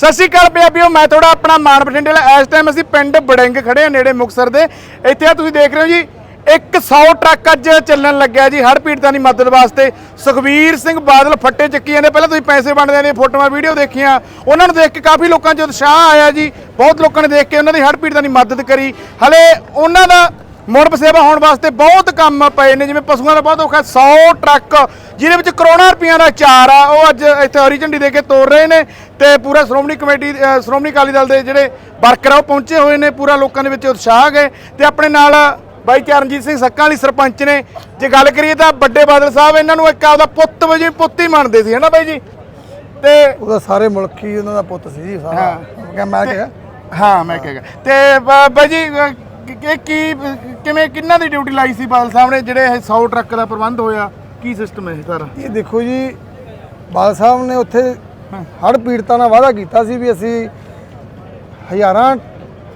ਸਤਿ ਸ਼੍ਰੀ ਅਕਾਲ ਪੰਜਾਬੀਓ, ਮੈਂ ਤੁਹਾਡਾ ਆਪਣਾ ਮਾਨ ਬਠਿੰਡੇ ਵਾਲਾ। ਇਸ ਟਾਈਮ ਅਸੀਂ ਪਿੰਡ ਬੜਿੰਗ ਖੜੇ ਆ ਨੇੜੇ ਮੁਕਸਰ ਦੇ। ਇੱਥੇ ਆ ਤੁਸੀਂ ਦੇਖ ਰਹੇ ਹੋ ਜੀ 100 ਟਰੱਕ ਅੱਜ ਚੱਲਣ ਲੱਗਿਆ ਜੀ, ਹੜ੍ਹ ਪੀੜਤਾਂ ਦੀ ਮਦਦ ਵਾਸਤੇ। ਸੁਖਵੀਰ ਸਿੰਘ ਬਾਦਲ ਫੱਟੇ ਚੱਕੀ ਜਾਂਦੇ। ਪਹਿਲਾਂ ਤੁਸੀਂ ਪੈਸੇ ਵੰਡਦੇ ਨੇ ਫੋਟੋਆਂ, ਵੀਡੀਓ ਦੇਖੀਆਂ। ਉਹਨਾਂ ਨੂੰ ਦੇਖ ਕੇ ਕਾਫੀ ਲੋਕਾਂ 'ਚ ਉਤਸ਼ਾਹ ਆਇਆ ਜੀ। ਬਹੁਤ ਲੋਕਾਂ ਨੇ ਦੇਖ ਕੇ ਉਹਨਾਂ ਦੀ ਹੜ੍ਹ ਪੀੜਤਾਂ ਦੀ ਮਦਦ ਕਰੀ। ਹਲੇ ਉਹਨਾਂ ਦਾ ਮੁੜ ਬਸੇਵਾ ਹੋਣ ਵਾਸਤੇ ਬਹੁਤ ਕੰਮ ਪਏ ਨੇ ਜਿਵੇਂ ਪਸ਼ੂਆਂ ਦਾ ਬਹੁਤ ਔਖਾ 100 ਟਰੱਕ ਜਿਹਦੇ ਵਿੱਚ ਕਰੋੜਾਂ ਰੁਪਈਆਂ ਦਾ ਚਾਰ ਆ ਉਹ ਅੱਜ ਇੱਥੇ ਹਰੀ ਝੰਡੀ ਦੇ ਕੇ ਤੋਰ ਰਹੇ ਨੇ ਤੇ ਪੂਰਾ ਸ਼੍ਰੋਮਣੀ ਕਮੇਟੀ ਸ਼੍ਰੋਮਣੀ ਅਕਾਲੀ ਦਲ ਦੇ ਜਿਹੜੇ ਵਰਕਰ ਆ ਉਹ ਪਹੁੰਚੇ ਹੋਏ ਨੇ ਪੂਰਾ ਲੋਕਾਂ ਦੇ ਵਿੱਚ ਉਤਸ਼ਾਹ ਗਏ ਤੇ ਆਪਣੇ ਨਾਲ ਬਾਈ ਚਰਨਜੀਤ ਸਿੰਘ ਸੱਕਾਂ ਵਾਲੀ ਸਰਪੰਚ ਨੇ। ਜੇ ਗੱਲ ਕਰੀਏ ਤਾਂ ਵੱਡੇ ਬਾਦਲ ਸਾਹਿਬ ਇਹਨਾਂ ਨੂੰ ਇੱਕ ਆਪਦਾ ਪੁੱਤ ਵਜੇ ਪੁੱਤ ਹੀ ਮੰਨਦੇ ਸੀ ਹਨਾ ਬਾਈ ਜੀ? ਤੇ ਉਹਦਾ ਸਾਰੇ ਮੁਲਕ ਹੀ ਉਹਨਾਂ ਦਾ ਪੁੱਤ ਸੀ ਜੀ ਸਾਰਾ। ਹਾਂ। ਮੈਂ ਕਿਹਾ ਹਾਂ ਮੈਂ ਕਹੇਗਾ ਤੇ ਬਾਈ ਜੀ ਕਿ ਕੀ ਕਿਵੇਂ ਕਿੰਨਾ ਦੀ ਡਿਊਟੀ ਲਾਈ ਸੀ ਬਾਦਲ ਸਾਹਿਬ ਨੇ ਜਿਹੜੇ ਇਹ 100 ਟਰੱਕ ਦਾ ਪ੍ਰਬੰਧ ਹੋਇਆ? ਕੀ ਸਿਸਟਮ ਹੈ ਇਹ ਸਾਰਾ? ਇਹ ਦੇਖੋ ਜੀ ਬਾਲ ਸਾਹਿਬ ਨੇ ਉੱਥੇ ਹੜ ਪੀੜਤਾਂ ਨਾਲ ਵਾਅਦਾ ਕੀਤਾ ਸੀ ਵੀ ਅਸੀਂ ਹਜ਼ਾਰਾਂ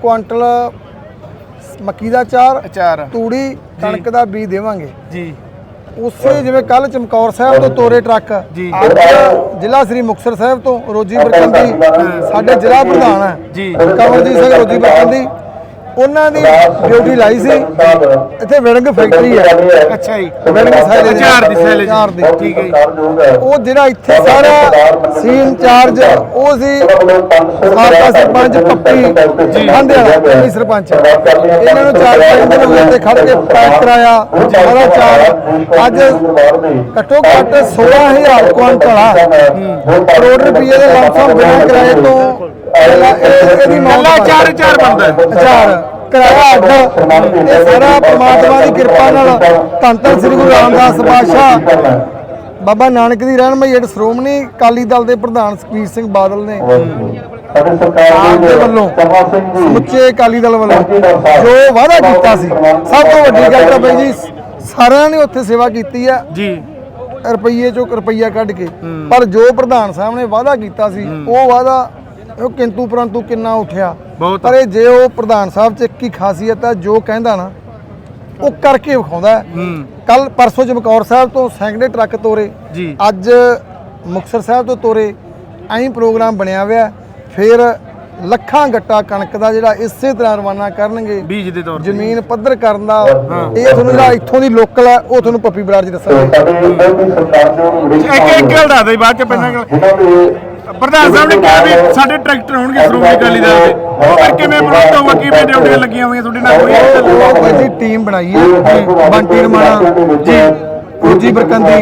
ਕੁਆਂਟਲ ਮੱਕੀ ਦਾ ਚਾਰ ਅਚਾਰ। ਤੂੜੀ ਕਣਕ ਦਾ ਬੀਜ ਦੇਵਾਂਗੇ। ਜੀ। ਉਸੇ ਜਿਵੇਂ ਕੱਲ ਚਮਕੌਰ ਸਾਹਿਬ ਤੋਂ ਤੋਰੇ ਟਰੱਕ ਜੀ। ਅੱਜ ਜ਼ਿਲ੍ਹਾ ਸ੍ਰੀ ਮੁਕਤਸਰ ਸਾਹਿਬ ਤੋਂ ਰੋਜੀ ਬਰਕੰਦੀ ਸਾਡੇ ਜ਼ਿਲ੍ਹਾ ਪ੍ਰਧਾਨ ਹੈ। ਜੀ। ਕਮਲਜੀਤ ਸਿੰਘ ਰੋਜੀ ਬਰਕੰਦੀ ਉਹਨਾਂ ਦੀ ਡਿਊਟੀ ਲਾਈ ਸੀ। ਇੱਥੇ ਵਿੜੰਗ ਫੈਕਟਰੀ ਹੈ ਅੱਛਾ ਜੀ। ਵਿੜੰਗ ਸਾਇਲੇਜ ਅਚਾਰ ਦੀ ਠੀਕ ਹੈ ਜੀ। ਉਹ ਜਿਹੜਾ ਇੱਥੇ ਸਾਰਾ ਸੀ ਇੰਚਾਰਜ ਉਹ ਸੀ ਸਾਬਕਾ ਸਰਪੰਚ ਪੱਪੀ ਵਾਲਾ ਇਹ ਸਰਪੰਚ। ਇਹਨਾਂ ਨੂੰ ਚਾਰ ਪੰਜ ਦਿਨ ਹੋਏ ਤੇ ਖੜ ਕੇ ਪੈਕ ਕਰਾਇਆ। ਸਾਰਾ ਚਾਰ। ਅੱਜ ਘੱਟੋ ਘੱਟ 16000 ਕੁਆਂਟਲ ਆ। ਕਰੋੜ ਰੁਪਏ ਦੇ ਲਮਸਮ ਬਿਨਾਂ ਕਿਰਾਏ ਤੋਂ ਇਹਦਾ- ਇਹ- ਇਹਦੀ ਮੌਤ ਕੱਲਾ ਅਚਾਰ ਅਚਾਰ ਬਣਦਾ ਹੈ। ਅਚਾਰ ਕਿਰਾਇਆ ਅੱਡ ਇਹ ਸਾਰਾ ਪ੍ਰਮਾਤਮਾ ਦੀ ਕਿਰਪਾ ਨਾਲ ਧੰਨ ਧੰਨ ਸ੍ਰੀ ਗੁਰੂ ਰਾਮਦਾਸ ਪਾਤਸ਼ਾਹ। ਬਾਬਾ ਨਾਨਕ ਦੀ ਰਹਿਨਮਾਈ ਹੇਠ ਸ਼੍ਰੋਮਣੀ ਅਕਾਲੀ ਦਲ ਦੇ ਪ੍ਰਧਾਨ ਸੁਖਬੀਰ ਸਿੰਘ ਬਾਦਲ ਨੇ। ਦੇ ਵੱਲੋਂ ਸਮੁੱਚੇ ਅਕਾਲੀ ਦਲ ਵੱਲੋਂ ਜੋ ਵਾਅਦਾ ਕੀਤਾ ਸੀ। ਸਭ ਤੋਂ ਵੱਡੀ ਗੱਲ ਤਾਂ ਬਈ ਜੀ ਸਾਰਿਆਂ ਨੇ ਉੱਥੇ ਸੇਵਾ ਕੀਤੀ ਆ। ਜੀ। ਰੁਪਈਏ ਚੋਂ ਰੁਪਈਆ ਕੱਢ ਕੇ। ਪਰ ਜੋ ਪ੍ਰਧਾਨ ਸਾਹਿਬ ਨੇ ਵਾਅਦਾ ਕੀਤਾ ਸੀ ਉਹ ਵਾਅਦਾ ਉਹ ਕਿੰਤੂ ਪਰੰਤੂ ਕਿੰਨਾ ਉੱਠਿਆ। ਬਹੁਤ। ਪਰ ਇਹ ਜੇ ਉਹ ਪ੍ਰਧਾਨ ਸਾਹਿਬ ਚ ਇੱਕ ਹੀ ਖਾਸੀਅਤ ਹੈ ਜੋ ਕਹਿੰਦਾ ਨਾ ਉਹ ਕਰਕੇ ਵਿਖਾਉਂਦਾ ਕੱਲ ਪਰਸੋਂ ਚਮਕੌਰ ਸਾਹਿਬ ਤੋਂ ਸੈਂਕੜੇ ਟਰੱਕ ਤੋਰੇ। ਜੀ। ਅੱਜ ਮੁਕਤਸਰ ਸਾਹਿਬ ਤੋਂ ਤੋਰੇ। ਐਂ ਪ੍ਰੋਗਰਾਮ ਬਣਿਆ ਹੋਇਆ ਫਿਰ ਲੱਖਾਂ ਗੱਟਾ ਕਣਕ ਦਾ ਜਿਹੜਾ ਇਸੇ ਤਰ੍ਹਾਂ ਰਵਾਨਾ ਕਰਨਗੇ। ਬੀਜ ਦੇ ਤੌਰ ਤੇ। ਜ਼ਮੀਨ ਪੱਧਰ ਕਰਨ ਦਾ। ਇਹ ਤੁਹਾਨੂੰ ਜਿਹੜਾ ਇੱਥੋਂ ਦੀ ਲੋਕਲ ਹੈ ਉਹ ਤੁਹਾਨੂੰ ਪੱਪੀ ਬਰਾੜ ਜੀ ਦੱਸਣਗੇ ਇੱਕ ਇੱਕ ਗੱਲ ਦੱਸ ਦੇ ਬਾਅਦ ਚ ਪਹਿਲਾਂ ਗੱਲ ਪ੍ਰਧਾਨ ਸਾਹਿਬ ਨੇ ਕਿਹਾ ਵੀ ਸਾਡੇ ਟਰੈਕਟਰ ਹੋਣਗੇ ਸ਼੍ਰੋਮਣੀ ਅਕਾਲੀ ਦਲ ਦੇ। ਉਹ ਫਿਰ ਕਿਵੇਂ ਪ੍ਰਬੰਧ ਹੋਊਗਾ ਕਿਵੇਂ ਡਿਊਟੀਆਂ ਲੱਗੀਆਂ ਹੋਈਆਂ ਤੁਹਾਡੇ ਨਾਲ? ਕੋਈ ਟੀਮ ਬਣਾਈ ਹੈ। ਬੰਟੀ ਰਮਾਣਾ। ਜੀ। ਰੋਜੀ ਬਰਕੰਦੀ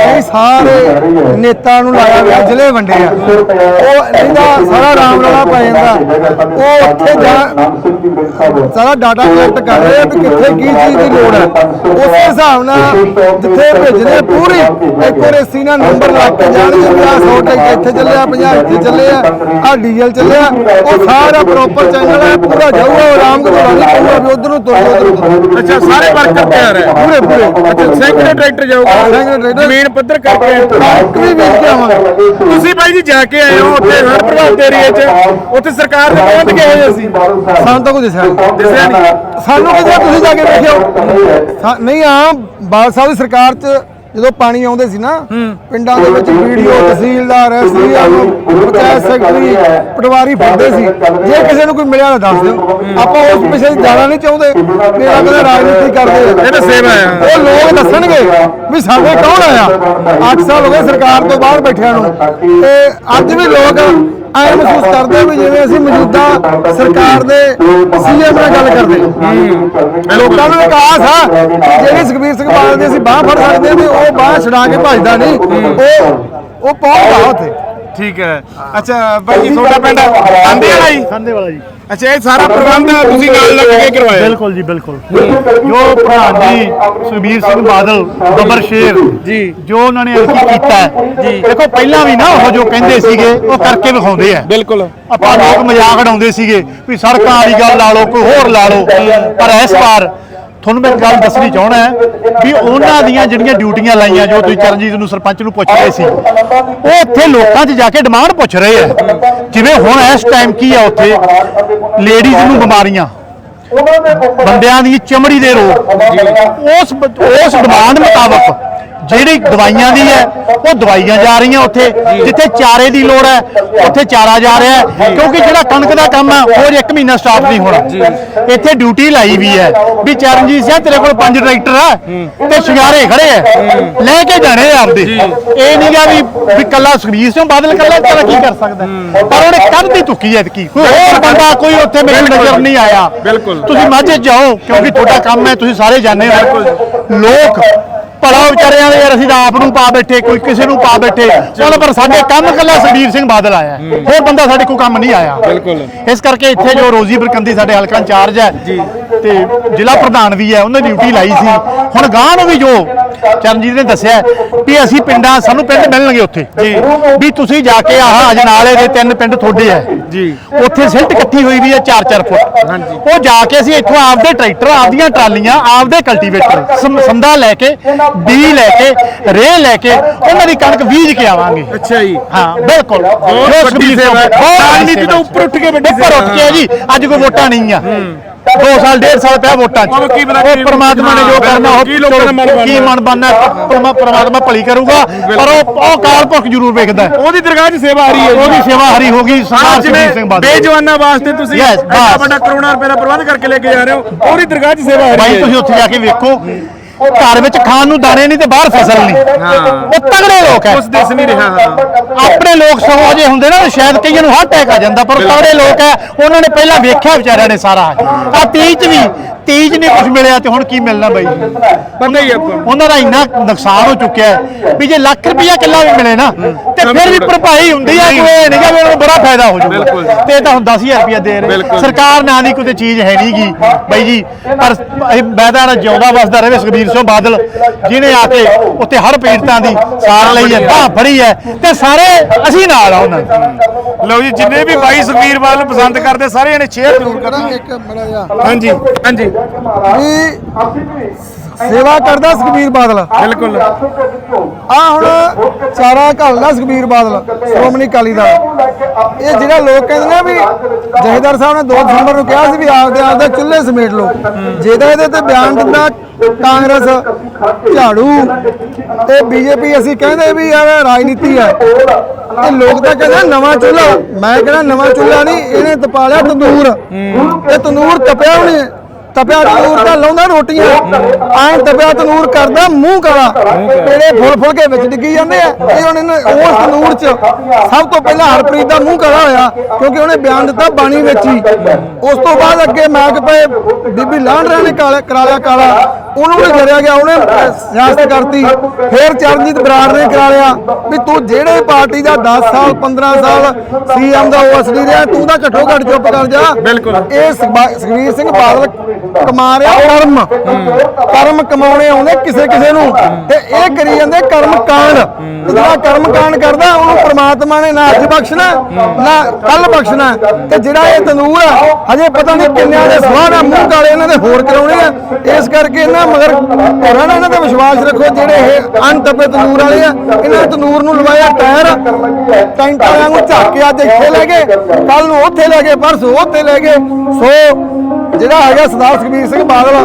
ਇਹ ਸਾਰੇ ਨੇਤਾ ਨੂੰ ਲਾਇਆ ਹੋਇਆ ਜ਼ਿਲ੍ਹੇ ਵੰਡੇ ਆ। ਉਹ ਇਹਦਾ ਸਾਰਾ ਰਾਮ ਰੌਲਾ ਪੈ ਜਾਂਦਾ। ਉਹ ਉੱਥੇ ਜਾ ਸਾਰਾ ਡਾਟਾ ਕਲੈਕਟ ਕਰ ਰਹੇ ਆ ਵੀ ਕਿੱਥੇ ਕੀ ਚੀਜ਼ ਦੀ ਲੋੜ ਹੈ ਉਸੇ ਹਿਸਾਬ ਨਾਲ ਜਿੱਥੇ ਭੇਜਣੇ ਆ, ਪੂਰੀ ਐਕੂਰੇਸੀ ਨਾਲ ਨੰਬਰ ਲੱਗ ਕੇ ਵੀ ਆਹ 100 ਟੈਂਕ ਇੱਥੇ ਚੱਲੇ ਆ 50 ਇੱਥੇ ਚੱਲੇ ਆ ਡੀਜ਼ਲ ਚੱਲੇ ਆ ਉਹ ਸਾਰਾ ਪ੍ਰੋਪਰ ਚੈਨਲ ਹੈ ਪੂਰਾ ਜਾਊਗਾ ਆਰਾਮ ਨਾਲ ਨਹੀਂ ਪਊਗਾ ਵੀ ਉਧਰ ਨੂੰ ਤੁਰ ਉਧਰ ਅੱਛਾ ਸਾਰੇ ਵਰਕਰ ਤਿਆਰ ਹੈ ਪੂਰੇ ਪੂਰੇ। ਅੱਛਾ ਸੈਂਕੜੇ ਟਰੈਕਟਰ ਜਾਊਗਾ। ਜ਼ਮੀਨ ਪੱਧਰ ਕਰਕੇ ਇੱਕ ਵੀ ਵੇਚ ਕੇ ਆਵਾਂਗੇ। ਤੁਸੀਂ ਬਾਈ ਜੀ ਜਾ ਕੇ ਆਏ ਹੋ ਉੱਥੇ ਹੜ੍ਹ ਪ੍ਰਭਾਵਿਤ ਏਰੀਏ 'ਚ। ਉੱਥੇ ਸਰਕਾਰ ਦੇ ਪ੍ਰਬੰਧ ਕਿਹੋ ਜਿਹੇ ਸੀ ਸਾਨੂੰ ਤਾਂ ਕੋਈ ਦਿਸਿਆ ਨਹੀਂ। ਦਿਸਿਆ ਨਹੀਂ। ਸਾਨੂੰ ਕਿਹਾ ਤੁਸੀਂ ਜਾ ਕੇ ਵੇਖਿਓ ਸਾ- ਨਹੀਂ ਆ ਬਾਲ ਸਾਹਿਬ ਦੀ ਸਰਕਾਰ 'ਚ ਜਦੋਂ ਪਾਣੀ ਆਉਂਦੇ ਸੀ ਨਾ ਪਿੰਡਾਂ ਦੇ ਵਿੱਚ BDO tehsildar SDM panchayat secretary patwari ਫਿਰਦੇ ਸੀ। ਜੇ ਕਿਸੇ ਨੂੰ ਕੋਈ ਮਿਲਿਆ ਤਾਂ ਦੱਸ ਦਿਓ। ਆਪਾਂ ਉਸ ਪਿੱਛੇ ਜਾਣਾ ਨਹੀਂ ਚਾਹੁੰਦੇ। ਮੇਰਾ ਕਹਿੰਦਾ ਰਾਜਨੀਤੀ ਕਰਦੇ ਆ। ਇਹ ਤਾਂ ਸੇਵਾ ਹੈ। ਉਹ ਲੋਕ ਦੱਸਣਗੇ ਵੀ ਸਾਡੇ ਕੌਣ ਆਇਆ? 8 ਸਾਲ ਹੋ ਗਏ ਸਰਕਾਰ ਤੋਂ ਬਾਹਰ ਬੈਠਿਆਂ ਨੂੰ। ਤੇ ਅੱਜ ਵੀ ਲੋਕ ਐਂ ਮਹਿਸੂਸ ਕਰਦੇ ਵੀ ਜਿਵੇਂ ਅਸੀਂ ਮੌਜੂਦਾ ਸਰਕਾਰ ਦੇ ਸੀਐਮ ਨਾਲ ਗੱਲ ਕਰਦੇ ਲੋਕਾਂ ਨੂੰ ਇੱਕ ਆਸ ਆ। ਜਿਹੜੀ ਸੁਖਬੀਰ ਸਿੰਘ ਬਾਦਲ ਦੀ ਅਸੀਂ ਬਾਹ ਫੜ ਸਕਦੇ ਤੇ ਉਹ ਬਾਹ ਛਡਾ ਕੇ ਭੱਜਦਾ ਨਹੀਂ। ਉਹ ਉਹ ਪਹੁੰਚਦਾ ਉੱਥੇ? ਠੀਕ ਹੈ। ਅੱਛਾ ਬਾਈ ਜੀ ਤੁਹਾਡਾ ਪਿੰਡ ਆਂਦੇ ਵਾਲਾ ਜੀ। ਸੰਦੇ ਵਾਲਾ ਜੀ? ਅੱਛਾ ਇਹ ਸਾਰਾ ਪ੍ਰਬੰਧ ਤੁਸੀਂ ਨਾਲ ਲੱਗ ਕੇ ਕਰਵਾਇਆ? ਬਿਲਕੁਲ ਜੀ ਬਿਲਕੁਲ। ਜੋ ਪ੍ਰਧਾਨ ਜੀ ਸੁਖਬੀਰ ਸਿੰਘ ਬਾਦਲ ਬੱਬਰ ਸ਼ੇਰ ਜੀ। ਜੋ ਉਹਨਾਂ ਨੇ ਐਤਕੀ ਕੀਤਾ ਜੀ। ਦੇਖੋ ਪਹਿਲਾਂ ਵੀ ਨਾ ਉਹ ਜੋ ਕਹਿੰਦੇ ਸੀਗੇ ਉਹ ਕਰਕੇ ਵਿਖਾਉਂਦੇ ਆ। ਬਿਲਕੁਲ। ਆਪਾਂ ਲੋਕ ਮਜ਼ਾਕ ਉਡਾਉਂਦੇ ਸੀਗੇ ਵੀ ਸੜਕਾਂ ਵਾਲੀ ਗੱਲ ਲਾ ਲਓ ਕੋਈ ਹੋਰ ਲਾ ਲਓ। ਪਰ ਇਸ ਵਾਰ ਤੁਹਾਨੂੰ ਮੈਂ ਇੱਕ ਗੱਲ ਦੱਸਣੀ ਚਾਹਣਾ ਹੈ ਵੀ ਉਹਨਾਂ ਦੀਆਂ ਜਿਹੜੀਆਂ ਡਿਊਟੀਆਂ ਲਾਈਆਂ ਜੋ ਤੁਸੀਂ ਚਰਨਜੀਤ ਨੂੰ ਸਰਪੰਚ ਨੂੰ ਪੁੱਛ ਰਹੇ ਸੀ, ਉਹ ਉੱਥੇ ਲੋਕਾਂ 'ਚ ਜਾ ਕੇ ਡਿਮਾਂਡ ਪੁੱਛ ਰਹੇ ਆ। ਜਿਵੇਂ ਹੁਣ ਇਸ ਟਾਈਮ ਕੀ ਆ ਉੱਥੇ? ਲੇਡੀਜ਼ ਨੂੰ ਬਿਮਾਰੀਆਂ, ਬੰਦਿਆਂ ਦੀ ਚਮੜੀ ਦੇ ਰੋਗ। ਉਸ ਉਸ ਡਿਮਾਂਡ ਮੁਤਾਬਕ ਜਿਹੜੀ ਦਵਾਈਆਂ ਦੀ ਹੈ ਉਹ ਦਵਾਈਆਂ ਜਾ ਰਹੀਆਂ ਉੱਥੇ ਜਿੱਥੇ ਚਾਰੇ ਦੀ ਲੋੜ ਹੈ ਉੱਥੇ ਚਾਰਾ ਜਾ ਰਿਹਾ ਹੈ ਕਿਉਂਕਿ ਜਿਹੜਾ ਕਣਕ ਦਾ ਕੰਮ ਹੈ ਹੋਰ ਇੱਕ ਮਹੀਨਾ ਸਟਾਰਟ ਨਹੀਂ ਹੋਣਾ। ਇੱਥੇ ਡਿਊਟੀ ਲਾਈ ਵੀ ਹੈ। ਵੀ ਚਰਨਜੀਤ ਸਿੰਘ ਤੇਰੇ ਕੋਲ ਪੰਜ ਟਰੈਕਟਰ ਆ ਤੇ ਸ਼ਿੰਗਾਰੇ ਖੜੇ ਆ ਲੈ ਕੇ ਜਾਣੇ ਆਪਦੇ। ਇਹ ਨਹੀਂਗਾ ਵੀ ਵੀ ਕੱਲਾ ਸੁਖਬੀਰ ਸਿੰਘ ਬਾਦਲ ਕੱਲਾ ਤੇਰਾ ਕੀ ਕਰ ਸਕਦਾ ਪਰ ਉਹਨੇ ਕੱਢ ਦੀ ਤੁੱਕੀ ਐ ਕੀ ਹੋਰ ਬੰਦਾ ਕੋਈ ਉੱਥੇ ਮੇਰੀ ਨਜ਼ਰ ਨਹੀਂ ਆਇਆ। ਬਿਲਕੁਲ। ਤੁਸੀਂ ਮਾਝੇ ਜਾਓ ਕਿਉਂਕਿ ਤੁਹਾਡਾ ਕੰਮ ਹੈ ਤੁਸੀਂ ਸਾਰੇ ਜਾਣਦੇ ਹੋ। ਲੋਕ ਭਲਾ ਵਿਚਾਰਿਆਂ ਦੇ ਯਾਰ ਅਸੀਂ ਤਾਂ ਆਪ ਨੂੰ ਪਾ ਬੈਠੇ ਕੋਈ ਕਿਸੇ ਨੂੰ ਪਾ ਬੈਠੇ। ਚਲੋ ਪਰ ਸਾਡੇ ਕੰਮ ਕੱਲਾ ਸੁਖਬੀਰ ਸਿੰਘ ਬਾਦਲ ਆਇਆ ਹੈ। ਹੋਰ ਬੰਦਾ ਸਾਡੇ ਕੋਲ ਕੰਮ ਨਹੀਂ ਆਇਆ। ਬਿਲਕੁਲ। ਇਸ ਕਰਕੇ ਇੱਥੇ ਜੋ ਰੋਜ਼ੀ ਬਰਕੰਦੀ ਸਾਡੇ ਹਲਕਾ ਇੰਚਾਰਜ ਹੈ ਤੇ ਜ਼ਿਲ੍ਹਾ ਪ੍ਰਧਾਨ ਵੀ ਹੈ ਉਹਨੇ ਡਿਊਟੀ ਲਾਈ ਸੀ। ਹੁਣ ਗਾਂ ਨੂੰ ਵੀ ਜੋ ਚਰਨਜੀਤ ਨੇ ਦੱਸਿਆ ਹੈ ਵੀ ਅਸੀਂ ਪਿੰਡਾਂ ਸਾਨੂੰ ਪਿੰਡ ਮਿਲਣਗੇ ਉੱਥੇ। ਜੀ। ਵੀ ਤੁਸੀਂ ਜਾ ਕੇ ਆਹ ਅਜਨਾਲੇ ਦੇ ਤਿੰਨ ਪਿੰਡ ਤੁਹਾਡੇ ਹੈ। ਜੀ। ਉੱਥੇ ਸਿਲਟ ਇਕੱਠੀ ਹੋਈ ਵੀ ਹੈ 4-4 ਫੁੱਟ। ਉਹ ਜਾ ਕੇ ਅਸੀਂ ਇੱਥੋਂ ਆਪਦੇ ਟਰੈਕਟਰ ਆਪਦੀਆਂ ਟਰਾਲੀਆਂ ਆਪਦੇ ਕਲਟੀਵੇਟਰ ਸੰਦਾ ਲੈ ਕੇ ਬੀ ਲੈ ਕੇ ਰੇਹ ਲੈ ਕੇ ਉਹਨਾਂ ਦੀ ਕਣਕ ਬੀਜ ਕੇ ਆਵਾਂਗੇ। ਅੱਛਾ ਜੀ। ਹਾਂ ਬਿਲਕੁਲ। ਬਹੁਤ ਵੱਡੀ ਸੇਵਾ ਹੈ। ਰਾਜਨੀਤੀ ਤੋਂ ਉੱਪਰ ਉੱਠ ਕੇ ਵੱਡੀ ਉੱਪਰ ਉੱਠ ਕੇ ਜੀ। ਅੱਜ ਕੋਈ ਵੋਟਾਂ ਨਹੀਂ ਆ। 2 ਸਾਲ 1.5 ਸਾਲ ਪਿਆ ਵੋਟਾਂ 'ਚ। ਉਹ ਕੀ ਪਤਾ ਉਹ ਕੀ- ਪ੍ਰਮਾਤਮਾ ਨੇ ਜੋ ਹਾਂ, ਕਰਨਾ ਉਹ ਕੀ ਲੋਕਾਂ ਦਾ ਮਨ। ਕੀ ਮਨ ਪਰਮਾ- ਪ੍ਰਮਾਤਮਾ ਭਲੀ ਕਰੂਗਾ। ਪਰ ਉਹ ਉਹ ਕਾਲ ਪੁਰਖ ਜ਼ਰੂਰ ਵੇਖਦਾ ਹੈ। ਉਹਦੀ ਦਰਗਾਹ 'ਚ ਸੇਵਾ ਆ ਰਹੀ ਹੈ ਜੀ। ਉਹਦੀ ਸੇਵਾ ਹਰੀ ਹੋ ਗਈ। ਸਰਦਾਰ ਆਹ ਸੁਖਬੀਰ ਸਿੰਘ ਬਾਦਲ। ਬੇਜਵਾਨਾਂ ਵਾਸਤੇ ਤੁਸੀਂ Yes, ਬਸ। ਵੱਡਾ ਕਰੋੜਾਂ ਰੁਪਏ ਦਾ ਪ੍ਰਬੰਧ ਕਰਕੇ ਲੈ ਕੇ ਜਾ ਰਹੇ ਹੋ। ਉਹਦੀ ਦਰਗਾਹ 'ਚ ਸੇਵਾ ਆ ਰਹੀ ਬਾਈ ਹੈ ਤੁਸੀਂ ਉੱਥੇ ਜਾ ਕੇ ਵੇਖੋ। ਘਰ ਵਿੱਚ ਖਾਣ ਨੂੰ ਦਾਣੇ ਨਹੀਂ ਤੇ ਬਾਹਰ ਫਸਲ ਨਹੀਂ। ਉਹ ਤਗੜੇ ਲੋਕ ਹੈ। ਉਸ ਦਿਸ ਨਹੀਂ ਰਿਹਾ ਹਾਂ। ਆਪਣੇ ਲੋਕ ਸਗੋਂ ਜੇ ਹੁੰਦੇ ਨਾ ਸ਼ਾਇਦ ਕਈਆਂ ਨੂੰ ਹਾਰਟ ਅਟੈਕ ਆ ਜਾਂਦਾ ਪਰ ਤਗੜੇ ਲੋਕ ਹੈ। ਉਹਨਾਂ ਨੇ ਪਹਿਲਾਂ ਵੇਖਿਆ ਵਿਚਾਰਿਆਂ ਨੇ ਸਾਰਾ। ਆ ਤੀਜ ਵੀ ਤੀਜ ਨੇ ਕੁਝ ਮਿਲਿਆ ਤੇ ਹੁਣ ਕੀ ਮਿਲਣਾ ਬਾਈ? ਪਤਾ ਹੀ ਆਪਾਂ ਨੂੰ। ਉਹਨਾਂ ਦਾ ਇੰਨਾ ਨੁਕਸਾਨ ਹੋ ਚੁੱਕਿਆ ਹੈ ਵੀ ਜੇ ਲੱਖ ਰੁਪਇਆ ਕਿੱਲਾ ਵੀ ਮਿਲੇ ਨਾ ਤੇ ਫਿਰ ਵੀ ਭਰਪਾਈ ਹੁੰਦੀ ਆ ਕੋਈ ਇਹ ਨਹੀਂ ਉਹਨਾਂ ਨੂੰ ਬੜਾ ਫਾਇਦਾ ਹੋ। ਜਾਊਗਾ ਤੇ ਇਹ ਤਾਂ ਹੁਣ 10000 ਰੁਪਇਆ ਦੇ ਰਹੇ। ਸਰਕਾਰ ਨਾਂ ਦੀ ਕੋਈ ਚੀਜ਼ ਹੈ ਨਹੀਂਗੀ ਬਾਈ ਜੀ ਪਰ ਇਹ ਮੈਦਾਨ ਜਿਉਂਦਾ ਵਸਦਾ ਰਹੇ ਸੁਖਬੀਰ ਸਿੰਘ ਬਾਦਲ ਜਿਹਨੇ ਆ ਕੇ ਉੱਥੇ ਹਰ ਪੀੜਤਾਂ ਦੀ ਸਾਰ ਲਈ ਹੈ ਬਾਹ ਫੜੀ ਹੈ ਤੇ ਸਾਰੇ ਅਸੀਂ ਨਾਲ ਆ ਉਹਨਾਂ ਦੇ। ਲਓ ਜੀ ਜਿੰਨੇ ਵੀ ਬਾਈ ਸੁਖਬੀਰ ਬਾਦਲ ਪਸੰਦ ਕਰਦੇ ਸਾਰੇ ਜਣੇ ਸ਼ੇਅਰ ਜ਼ਰੂਰ ਕਰਨਾ ਇੱਕ ਮੜਾ ਜਾ ਹਾਂਜੀ ਹਾਂਜੀ ਵੀ ਸੇਵਾ ਕਰਦਾ ਸੁਖਬੀਰ ਬਾਦਲ। ਬਿਲਕੁਲ। ਆ ਹੁਣ ਚਾਰਾ ਘੱਲਦਾ ਸੁਖਬੀਰ ਬਾਦਲ ਸ਼੍ਰੋਮਣੀ ਅਕਾਲੀ ਦਾ ਇਹ ਜਿਹੜਾ ਲੋਕ ਕਹਿੰਦੇ ਨੇ ਵੀ ਜਹੇਦਾਰ ਸਾਹਿਬ ਨੇ 2 ਦਸੰਬਰ ਨੂੰ ਕਿਹਾ ਸੀ ਵੀ ਆਪਦੇ ਆਪਦੇ ਚੁੱਲ੍ਹੇ ਸਮੇਟ ਲਓ। ਜਿਹਦਾ ਇਹਦੇ ਤੇ ਬਿਆਨ ਦਿੰਦਾ ਕਾਂਗਰਸ ਝਾੜੂ ਤੇ ਬੀਜੇਪੀ ਅਸੀਂ ਕਹਿੰਦੇ ਵੀ ਯਾਰ ਰਾਜਨੀਤੀ ਹੈ। ਇਹ ਲੋਕ ਤਾਂ ਕਹਿੰਦੇ ਨਵਾਂ ਚੁੱਲ੍ਹਾ। ਮੈਂ ਕਹਿੰਦਾ ਨਵਾਂ ਚੁੱਲ੍ਹਾ ਨਹੀਂ ਇਹਨੇ ਤਪਾ ਲਿਆ ਤੰਦੂਰ ਇਹ ਤੰਦੂਰ ਤਪਿਆ ਉਹਨੇ ਤਪਿਆ ਤਨੂਰ ਤਾਂ ਲਾਉਂਦਾ ਰੋਟੀਆਂ। ਐਂ ਤਪਿਆ ਤਨੂਰ ਕਰਦਾ ਮੂੰਹ ਕਾਲਾ। ਪੇੜੇ ਫੁੱਲ ਫੁੱਲ ਕੇ ਵਿੱਚ ਡਿੱਗੀ ਜਾਂਦੇ ਆ। ਇਹ ਹੁਣ ਇਹਨੇ ਉਸ ਤਨੂਰ 'ਚ ਸਭ ਤੋਂ ਪਹਿਲਾਂ ਹਰਪ੍ਰੀਤ ਦਾ ਮੂੰਹ ਕਾਲਾ ਹੋਇਆ ਕਿਉਂਕਿ ਉਹਨੇ ਬਿਆਨ ਦਿੱਤਾ ਬਾਣੀ ਵਿੱਚ ਹੀ। ਉਸ ਤੋਂ ਬਾਅਦ ਅੱਗੇ ਮੈਕ ਪਏ ਬੀਬੀ ਲਾਂਡਰਾ ਨੇ ਕਾਲਾ ਕਰਾ ਲਿਆ ਕਾਲਾ। ਉਹਨੂੰ ਵੀ ਜਰਿਆ ਗਿਆ ਉਹਨੇ ਸਿਆਸਤ ਕਰਤੀ। ਫਿਰ ਚਰਨਜੀਤ ਬਰਾੜ ਨੇ ਕਰਾ ਲਿਆ। ਵੀ ਤੂੰ ਜਿਹੜੇ ਪਾਰਟੀ ਦਾ 10 ਸਾਲ 15 ਸਾਲ ਸੀਐਮ ਦਾ ਓਐਸਡੀ ਰਿਹਾ ਤੂੰ ਤਾਂ ਘੱਟੋ ਘੱਟ ਚੁੱਪ ਕਰ ਜਾ। ਬਿਲਕੁਲ। ਇਹ ਸੁਖਬਾ- ਸੁਖਬੀਰ ਸਿੰਘ ਬਾਦਲ ਕਮਾ ਰਿਹਾ ਕਰਮ। ਕਰਮ ਕਮਾਉਣੇ ਆਉਂਦੇ ਕਿਸੇ ਕਿਸੇ ਨੂੰ। ਤੇ ਇਹ ਕਰੀ ਜਾਂਦੇ ਕਰਮ ਕਾਂਡ। ਜਿਹੜਾ ਕਰਮ ਕਾਂਡ ਕਰਦਾ ਉਹਨੂੰ ਪ੍ਰਮਾਤਮਾ ਨੇ ਨਾ ਅੱਜ ਬਖਸ਼ਣਾ ਨਾ ਕੱਲ ਬਖਸ਼ਣਾ। ਤੇ ਜਿਹੜਾ ਇਹ ਤਨੂਰ ਆ ਹਜੇ ਪਤਾ ਨਹੀਂ ਕਿੰਨਿਆਂ ਦੇ ਸਵਾਹ ਦਾ ਮੂੰਹ ਕਾਲੇ ਇਹਨਾਂ ਦੇ ਹੋਰ ਕਰਾਉਣੇ ਆ। ਇਸ ਕਰਕੇ ਇਹਨਾਂ ਮਗਰ ਹੋਰਾਂ ਨਾ ਇਹਨਾਂ ਤੇ ਵਿਸ਼ਵਾਸ ਰੱਖੋ ਜਿਹੜੇ ਇਹ ਅਣਤਪੇ ਤਨੂਰ ਵਾਲੇ ਆ ਇਹਨਾਂ ਤਨੂਰ ਨੂੰ ਲਵਾਇਆ ਟਾਇਰ। ਟੈਂਟ ਝਾਕ ਕੇ ਅੱਜ ਇੱਥੇ ਲੈ ਗਏ ਕੱਲ ਨੂੰ ਉੱਥੇ ਲੈ ਗਏ ਪਰਸੋਂ ਉੱਥੇ ਲੈ ਗਏ। ਸੋ ਜਿਹੜਾ ਹੈਗਾ ਸਰਦਾਰ ਸੁਖਬੀਰ ਸਿੰਘ ਬਾਦਲ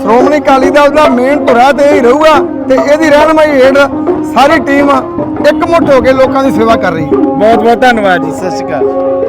ਸ਼੍ਰੋਮਣੀ ਅਕਾਲੀ ਦਲ ਦਾ ਮੇਨ ਧੁਰਾ ਤੇ ਹੀ ਰਹੂਗਾ ਤੇ ਇਹਦੀ ਰਹਿਨਮਾਈ ਹੇਠ ਸਾਰੀ ਟੀਮ ਇੱਕ ਮੁੱਠ ਹੋ ਕੇ ਲੋਕਾਂ ਦੀ ਸੇਵਾ ਕਰ ਰਹੀ ਹੈ। ਬਹੁਤ ਬਹੁਤ ਧੰਨਵਾਦ ਜੀ। ਸਤਿ ਸ਼੍ਰੀ ਅਕਾਲ।